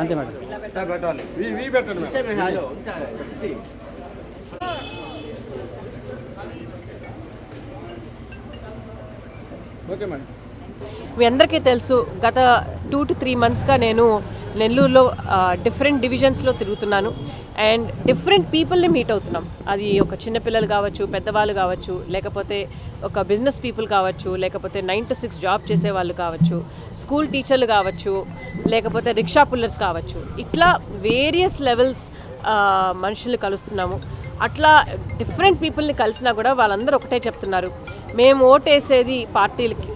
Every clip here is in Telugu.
అంతే మేడం. ఇట్లా ఇట్లా పెట్టాలి. వీ వీ పెట్టండి మేడం. Okay madam. మీ అందరికీ తెలుసు గత టూ టు త్రీ మంత్స్గా నేను నెల్లూరులో డిఫరెంట్ డివిజన్స్లో తిరుగుతున్నాను. అండ్ డిఫరెంట్ పీపుల్ని మీట్ అవుతున్నాం. అది ఒక చిన్నపిల్లలు కావచ్చు పెద్దవాళ్ళు కావచ్చు లేకపోతే ఒక బిజినెస్ పీపుల్ కావచ్చు లేకపోతే నైన్ టు సిక్స్ జాబ్ చేసే వాళ్ళు కావచ్చు స్కూల్ టీచర్లు కావచ్చు లేకపోతే రిక్షా పుల్లర్స్ కావచ్చు. ఇట్లా వేరియస్ లెవెల్స్ మనుషుల్ని కలుస్తున్నాము. అట్లా డిఫరెంట్ పీపుల్ని కలిసినా కూడా వాళ్ళందరూ ఒకటే చెప్తున్నారు. మేము ఓటేసేది పార్టీలకి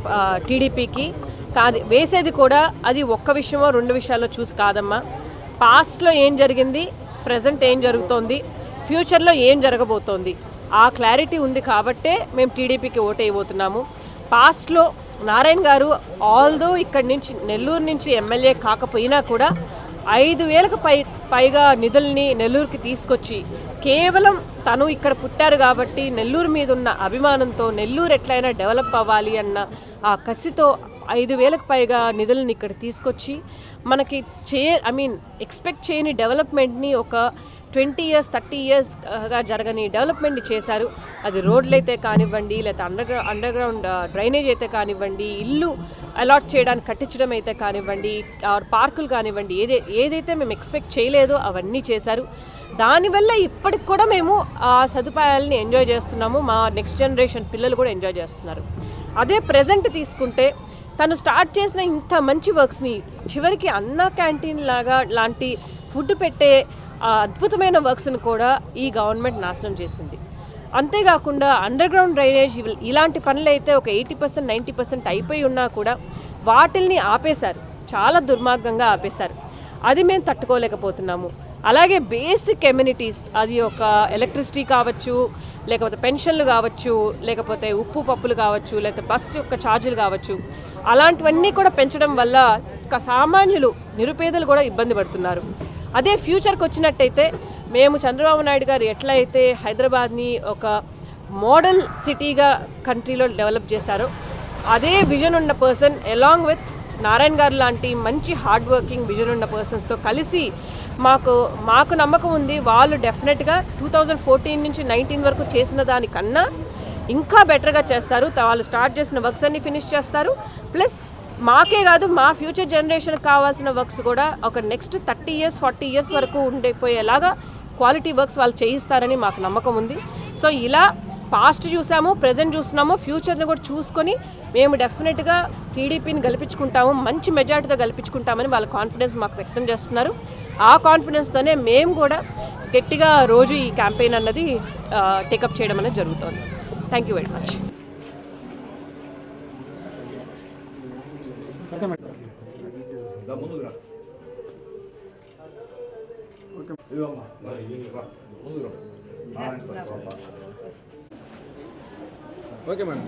టీడీపీకి కాదు వేసేది కూడా అది ఒక్క విషయమో రెండు విషయాల్లో చూసి కాదమ్మా. పాస్ట్లో ఏం జరిగింది ప్రజెంట్ ఏం జరుగుతోంది ఫ్యూచర్లో ఏం జరగబోతోంది ఆ క్లారిటీ ఉంది కాబట్టే మేము టీడీపీకి ఓటేయబోతున్నాము పాస్ట్లో నారాయణ గారు ఆల్దో ఇక్కడి నుంచి నెల్లూరు నుంచి ఎమ్మెల్యే కాకపోయినా కూడా ఐదు వేలకు పై పైగా నిధుల్ని నెల్లూరుకి తీసుకొచ్చి కేవలం తను ఇక్కడ పుట్టారు కాబట్టి నెల్లూరు మీద ఉన్న అభిమానంతో నెల్లూరు ఎట్లయినా డెవలప్ అవ్వాలి అన్న ఆ కసితో ఐదు వేలకు పైగా నిధులను ఇక్కడ తీసుకొచ్చి మనకి చే ఐ మీన్ ఎక్స్పెక్ట్ చేయని డెవలప్మెంట్ని ఒక ట్వంటీ ఇయర్స్ థర్టీ ఇయర్స్గా జరగని డెవలప్మెంట్ చేశారు. అది రోడ్లు అయితే కానివ్వండి లేకపోతే అండర్ అండర్ గ్రౌండ్ డ్రైనేజ్ అయితే కానివ్వండి ఇల్లు అలాట్ చేయడానికి కట్టించడం అయితే కానివ్వండి ఆర్ పార్కులు కానివ్వండి ఏదే ఏదైతే మేము ఎక్స్పెక్ట్ చేయలేదో అవన్నీ చేశారు. దానివల్ల ఇప్పటికి కూడా మేము ఆ సదుపాయాలని ఎంజాయ్ చేస్తున్నాము. మా నెక్స్ట్ జనరేషన్ పిల్లలు కూడా ఎంజాయ్ చేస్తున్నారు. అదే ప్రజెంట్ తీసుకుంటే తను స్టార్ట్ చేసిన ఇంత మంచి వర్క్స్ని చివరికి అన్నా క్యాంటీన్ లాగా లాంటి ఫుడ్ పెట్టే అద్భుతమైన వర్క్స్ని కూడా ఈ గవర్నమెంట్ నాశనం చేసింది. అంతేకాకుండా అండర్ గ్రౌండ్ డ్రైనేజ్ ఇలాంటి పనులు అయితే ఒక ఎయిటీ పర్సెంట్ నైంటీ పర్సెంట్ అయిపోయి ఉన్నా కూడా వాటిల్ని ఆపేశారు. చాలా దుర్మార్గంగా ఆపేశారు. అది మేము తట్టుకోలేకపోతున్నాము. అలాగే బేసిక్ ఎమ్యూనిటీస్ అది ఒక ఎలక్ట్రిసిటీ కావచ్చు లేకపోతే పెన్షన్లు కావచ్చు లేకపోతే ఉప్పు పప్పులు కావచ్చు లేకపోతే బస్సు యొక్క ఛార్జీలు కావచ్చు అలాంటివన్నీ కూడా పెంచడం వల్ల సామాన్యులు నిరుపేదలు కూడా ఇబ్బంది పడుతున్నారు. అదే ఫ్యూచర్కి వచ్చినట్టయితే మేము చంద్రబాబు నాయుడు గారు ఎట్లా అయితే హైదరాబాద్ని ఒక మోడల్ సిటీగా కంట్రీలో డెవలప్ చేశారో అదే విజన్ ఉన్న పర్సన్ అలాంగ్ విత్ నారాయణ గారు లాంటి మంచి హార్డ్ వర్కింగ్ విజన్ ఉన్న పర్సన్స్తో కలిసి మాకు మాకు నమ్మకం ఉంది. వాళ్ళు డెఫినెట్గా టూ థౌజండ్ ఫోర్టీన్ నుంచి నైన్టీన్ వరకు చేసిన దానికన్నా ఇంకా బెటర్గా చేస్తారు. వాళ్ళు స్టార్ట్ చేసిన వర్క్స్ అన్ని ఫినిష్ చేస్తారు. ప్లస్ మాకే కాదు మా ఫ్యూచర్ జనరేషన్కి కావాల్సిన వర్క్స్ కూడా ఒక next thirty years forty years వరకు ఉండిపోయేలాగా క్వాలిటీ వర్క్స్ వాళ్ళు చేయిస్తారని మాకు నమ్మకం ఉంది. సో ఇలా పాస్ట్ చూసాము ప్రజెంట్ చూస్తున్నాము ఫ్యూచర్ని కూడా చూసుకొని మేము డెఫినెట్గా టీడీపీని గెలిపించుకుంటాము మంచి మెజార్టీతో గెలిపించుకుంటామని వాళ్ళ కాన్ఫిడెన్స్ మాకు వ్యక్తం చేస్తున్నారు. ఆ కాన్ఫిడెన్స్తోనే మేము కూడా గట్టిగా రోజు ఈ క్యాంపెయిన్ అన్నది టేకప్ చేయడం అనేది జరుగుతుంది. Thank you very much okay. Okay madam.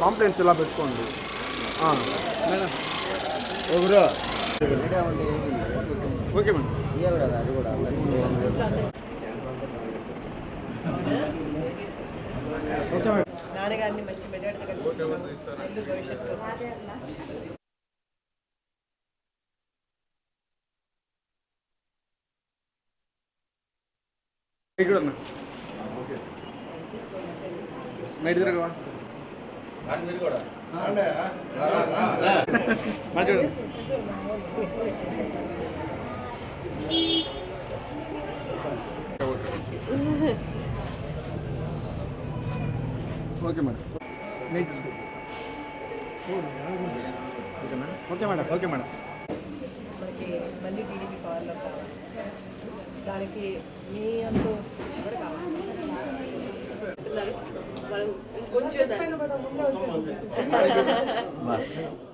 Complaints ఇలా పెట్టుకోండి. ఎవరు? ఓకే మేడం ఓకే మేడం నాన్నగారిని మంచి గెలిపించుకుంటాము భవిష్యత్తు కోసం. ఇక్కడ నైట్ తిరగవా మాట్లాడండి okay madam. Okay madam. Okay madam. మనకి మళ్ళీ టీడీపీ పవర్లో కావాలి. దానికి మీ అంటూ ఎవరు కావాలి? మనం కొంచెం